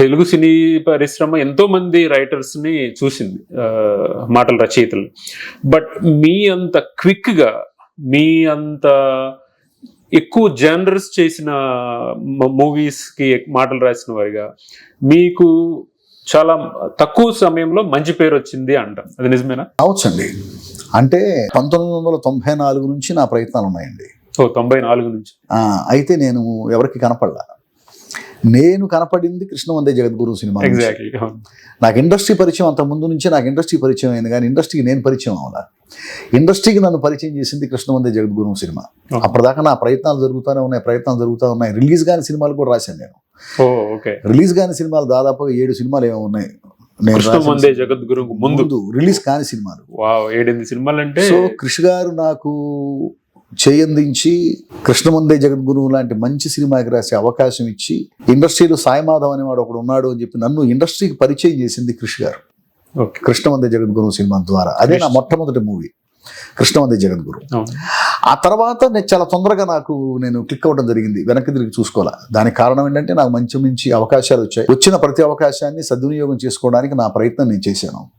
తెలుగు సినీ పరిశ్రమ ఎంతో మంది రైటర్స్ని చూసింది మాటల రచయితలు. బట్ మీ అంత క్విక్గా మీ అంత ఎక్కువ జనరస్ చేసిన మూవీస్కి మాటలు రాసిన వారిగా మీకు చాలా తక్కువ సమయంలో మంచి పేరు వచ్చింది అంట. అది నిజమేనా? అవచ్చండి అంటే పంతొమ్మిది వందల తొంభై నాలుగు నుంచి నా ప్రయత్నాలు ఉన్నాయండి. ఓ తొంభై నాలుగు నుంచి. అయితే నేను ఎవరికి కనపడలా. నేను కనపడింది కృష్ణవందే జగద్గురు సినిమా నాకు ఇండస్ట్రీ పరిచయం అంత ముందు నుంచి నాకు ఇండస్ట్రీ పరిచయం అయింది కానీ ఇండస్ట్రీకి నేను పరిచయం అవలా. ఇండస్ట్రీకి నన్ను పరిచయం చేసింది కృష్ణవందే జగద్గురు సినిమా. అప్పటిదాకా నా ప్రయత్నాలు జరుగుతూనే ఉన్నాయి ప్రయత్నాలు జరుగుతూ ఉన్నాయి. రిలీజ్ కాని సినిమాలు కూడా రాశాను నేను. రిలీజ్ కాని సినిమాలు దాదాపుగా ఏడు సినిమాలు ఏమో ఉన్నాయి. కృష్ణ మందే జగద్గురు ముందు. ముందు రిలీజ్ కాని సినిమాలు. ఏడెనిమిది సినిమాలు అంటే సో కృషి గారు నాకు చేయందించి కృష్ణమందే జగద్గురువు లాంటి మంచి సినిమాకి రాసే అవకాశం ఇచ్చి ఇండస్ట్రీలో సాయిమాధవ్ అనేవాడు ఒకడు ఉన్నాడు అని చెప్పి నన్ను ఇండస్ట్రీకి పరిచయం చేసింది కృషి గారు. ఓకే. కృష్ణమందే జగద్గురు సినిమా ద్వారా. అదే నా మొట్టమొదటి మూవీ. కృష్ణమందే జగద్గురు. ఆ తర్వాత నేను చాలా తొందరగా నాకు నేను క్లిక్ అవ్వడం జరిగింది. వెనక్కి తిరిగి చూసుకోవాలా. దానికి కారణం ఏంటంటే నాకు మంచి మంచి అవకాశాలు వచ్చాయి. వచ్చిన ప్రతి అవకాశాన్ని సద్వినియోగం చేసుకోవడానికి నా ప్రయత్నం నేను చేశాను.